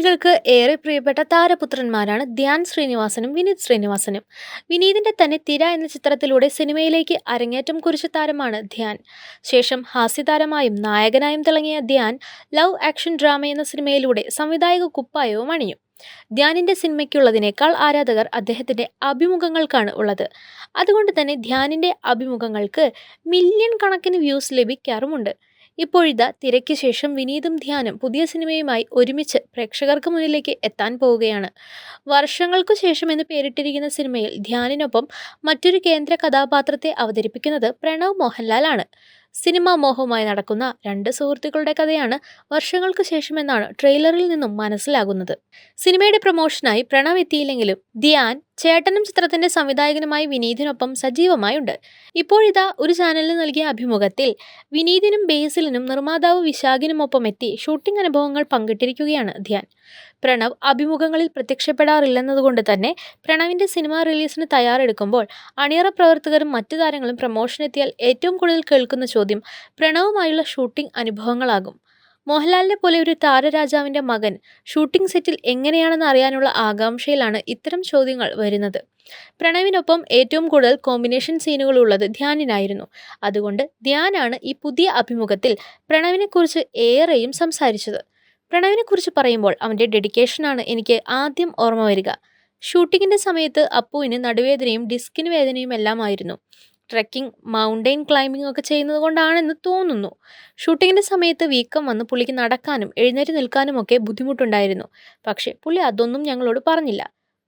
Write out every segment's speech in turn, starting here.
മലയാളികൾക്ക് ഏറെ പ്രിയപ്പെട്ട താരപുത്രന്മാരാണ് ധ്യാൻ ശ്രീനിവാസനും വിനീത് ശ്രീനിവാസനും. വിനീതിന്റെ തന്നെ തിര എന്ന ചിത്രത്തിലൂടെ സിനിമയിലേക്ക് അരങ്ങേറ്റം കുറിച്ച താരമാണ് ധ്യാൻ. ശേഷം ഹാസ്യതാരമായും നായകനായും തിളങ്ങിയ ധ്യാൻ ലവ് ആക്ഷൻ ഡ്രാമ എന്ന സിനിമയിലൂടെ സംവിധായക കുപ്പായവും അണിഞ്ഞു ധ്യാനിന്റെ സിനിമയ്ക്കുള്ളതിനേക്കാൾ ആരാധകർ അദ്ദേഹത്തിന്റെ അഭിമുഖങ്ങൾക്കാണ് ഉള്ളത്. അതുകൊണ്ട് തന്നെ ധ്യാനിന്റെ അഭിമുഖങ്ങൾക്ക് മില്യൺ കണക്കിന് വ്യൂസ് ലഭിക്കാറുമുണ്ട്. ഇപ്പോഴിതാ തിരയ്ക്ക് ശേഷം വിനീതും ധ്യാനും പുതിയ സിനിമയുമായി ഒരുമിച്ച് പ്രേക്ഷകർക്ക് മുന്നിലേക്ക് എത്താൻ പോവുകയാണ്. വർഷങ്ങൾക്കു ശേഷം എന്ന് പേരിട്ടിരിക്കുന്ന സിനിമയിൽ ധ്യാനിനൊപ്പം മറ്റൊരു കേന്ദ്ര കഥാപാത്രത്തെ അവതരിപ്പിക്കുന്നത് പ്രണവ് മോഹൻലാലാണ്. സിനിമാ മോഹവുമായി നടക്കുന്ന രണ്ട് സുഹൃത്തുക്കളുടെ കഥയാണ് വർഷങ്ങൾക്ക് ശേഷമെന്നാണ് ട്രെയിലറിൽ നിന്നും മനസ്സിലാകുന്നത്. സിനിമയുടെ പ്രൊമോഷനായി പ്രണവ് എത്തിയില്ലെങ്കിലും ധ്യാൻ ചേട്ടനും ചിത്രത്തിന്റെ സംവിധായകനുമായി വിനീതിനൊപ്പം സജീവമായുണ്ട്. ഇപ്പോഴിതാ ഒരു ചാനലിന് നൽകിയ അഭിമുഖത്തിൽ വിനീതിനും ബേസിലിനും നിർമ്മാതാവ് വിശാഖിനുമൊപ്പം എത്തി ഷൂട്ടിംഗ് അനുഭവങ്ങൾ പങ്കിട്ടിരിക്കുകയാണ് ധ്യാൻ. പ്രണവ് അഭിമുഖങ്ങളിൽ പ്രത്യക്ഷപ്പെടാറില്ലെന്നതുകൊണ്ട് തന്നെ പ്രണവിന്റെ സിനിമ റിലീസിന് തയ്യാറെടുക്കുമ്പോൾ അണിയറ പ്രവർത്തകരും മറ്റു താരങ്ങളും പ്രമോഷനെത്തിയാൽ ഏറ്റവും കൂടുതൽ കേൾക്കുന്ന ചോദ്യം പ്രണവുമായുള്ള ഷൂട്ടിംഗ് അനുഭവങ്ങളാകും. മോഹൻലാലിനെ പോലെ ഒരു താരരാജാവിന്റെ മകൻ ഷൂട്ടിംഗ് സെറ്റിൽ എങ്ങനെയാണെന്ന് അറിയാനുള്ള ആകാംക്ഷയിലാണ് ഇത്തരം ചോദ്യങ്ങൾ വരുന്നത്. പ്രണവിനൊപ്പം ഏറ്റവും കൂടുതൽ കോമ്പിനേഷൻ സീനുകൾ ഉള്ളത് ധ്യാനിനായിരുന്നു. അതുകൊണ്ട് ധ്യാനാണ് ഈ പുതിയ അഭിമുഖത്തിൽ പ്രണവിനെക്കുറിച്ച് ഏറെയും സംസാരിച്ചത്. പ്രണവിനെക്കുറിച്ച് പറയുമ്പോൾ അവന്റെ ഡെഡിക്കേഷനാണ് എനിക്ക് ആദ്യം ഓർമ്മ വരിക. ഷൂട്ടിങ്ങിന്റെ സമയത്ത് അപ്പുവിന് നടുവേദനയും ഡിസ്കിന് വേദനയും എല്ലാമായിരുന്നു ട്രെക്കിംഗ് മൗണ്ടെയിൻ ക്ലൈമ്പിംഗ് ഒക്കെ ചെയ്യുന്നത് കൊണ്ടാണെന്ന് തോന്നുന്നു. ഷൂട്ടിങ്ങിന്റെ സമയത്ത് വീക്കം വന്ന് പുള്ളിക്ക് നടക്കാനും എഴുന്നേറ്റ് നിൽക്കാനും ഒക്കെ ബുദ്ധിമുട്ടുണ്ടായിരുന്നു. പക്ഷേ പുള്ളി അതൊന്നും ഞങ്ങളോട് പറഞ്ഞില്ല.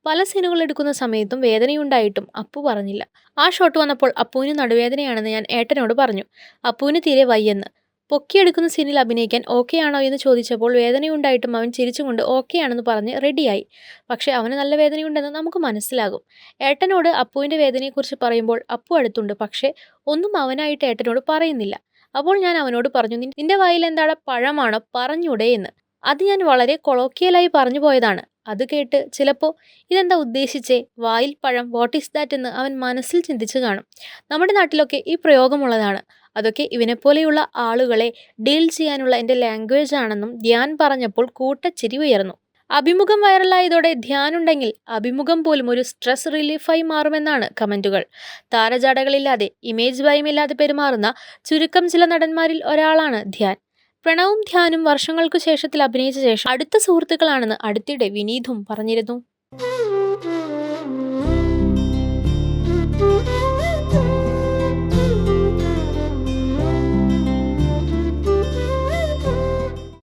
പല സീനുകൾ എടുക്കുന്ന സമയത്തും വേദനയുണ്ടായിട്ടും അപ്പു പറഞ്ഞില്ല. ആ ഷോട്ട് വന്നപ്പോൾ അപ്പുവിന് നടുവേദനയാണെന്ന് ഞാൻ ഏട്ടനോട് പറഞ്ഞു. അപ്പുവിന് തീരെ വയ്യെന്ന്. പൊക്കിയെടുക്കുന്ന സീനിൽ അഭിനയിക്കാൻ ഓക്കെ ആണോ എന്ന് ചോദിച്ചപ്പോൾ വേദനയുണ്ടായിട്ടും അവൻ ചിരിച്ചുകൊണ്ട് ഓക്കെ ആണെന്ന് പറഞ്ഞ് റെഡിയായി. പക്ഷേ അവന് നല്ല വേദനയുണ്ടെന്ന് നമുക്ക് മനസ്സിലാകും. ഏട്ടനോട് അപ്പുവിന്റെ വേദനയെക്കുറിച്ച് പറയുമ്പോൾ അപ്പു അടുത്തുണ്ട്. പക്ഷേ ഒന്നും അവനായിട്ട് ഏട്ടനോട് പറയുന്നില്ല. അപ്പോൾ ഞാൻ അവനോട് പറഞ്ഞു നിന്റെ വായിൽ എന്താണ് പഴമാണോ പറഞ്ഞൂടെ എന്ന്. അത് ഞാൻ വളരെ കൊളോക്കിയലായി പറഞ്ഞു പോയതാണ്. അത് കേട്ട് ചിലപ്പോൾ ഇതെന്താ ഉദ്ദേശിച്ചേ? വായിൽ പഴം വാട്ട് ഈസ് ദാറ്റ് എന്ന് അവൻ മനസ്സിൽ ചിന്തിച്ചു കാണും. നമ്മുടെ നാട്ടിലൊക്കെ ഈ പ്രയോഗമുള്ളതാണ്. അതൊക്കെ ഇവനെപ്പോലെയുള്ള ആളുകളെ ഡീൽ ചെയ്യാനുള്ള എന്റെ ലാംഗ്വേജ് ആണെന്നും ധ്യാൻ പറഞ്ഞപ്പോൾ കൂട്ടച്ചിരി ഉയർന്നു. അഭിമുഖം വൈറലായതോടെ ധ്യാനുണ്ടെങ്കിൽ അഭിമുഖം പോലും ഒരു സ്ട്രെസ് റിലീഫായി മാറുമെന്നാണ് കമന്റുകൾ. താരജാടകളില്ലാതെ ഇമേജ് ഭയമില്ലാതെ പെരുമാറുന്ന ചുരുക്കം ചില നടന്മാരിൽ ഒരാളാണ് ധ്യാൻ. പ്രണവും ധ്യാനും വർഷങ്ങൾക്കു ശേഷത്തിൽ അഭിനയിച്ച ശേഷം അടുത്ത സുഹൃത്തുക്കളാണെന്ന് അടുത്തിടെ വിനീതും പറഞ്ഞിരുന്നു.